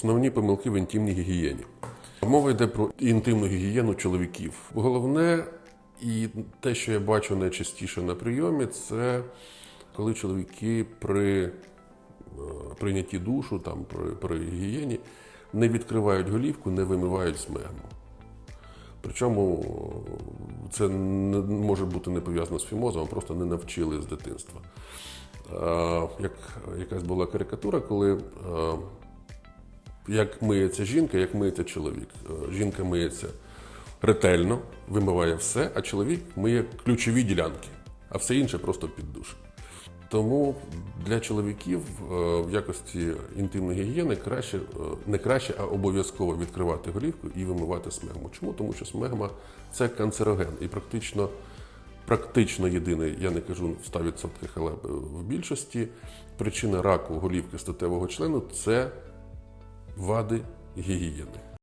Основні помилки в інтимній гігієні. Мова йде про інтимну гігієну чоловіків. Головне, і те, що я бачу найчастіше на прийомі, це коли чоловіки при е, прийнятті душу, там, при, при гігієні, не відкривають голівку, не вимивають смегму. Причому е, це не може бути не пов'язано з фімозом, а просто не навчили з дитинства. Е, Як якась була карикатура, коли як миється жінка, як миється чоловік. Е, Жінка миється ретельно, вимиває все, а чоловік миє ключові ділянки, а все інше просто під душ. Тому для чоловіків е, в якості інтимної гігієни краще, е, не краще, а обов'язково відкривати голівку і вимивати смегму. Чому? Тому що смегма це канцероген і практично, практично єдиний, я не кажу в 100%, але в більшості причина раку голівки статевого члену це вади гігієни.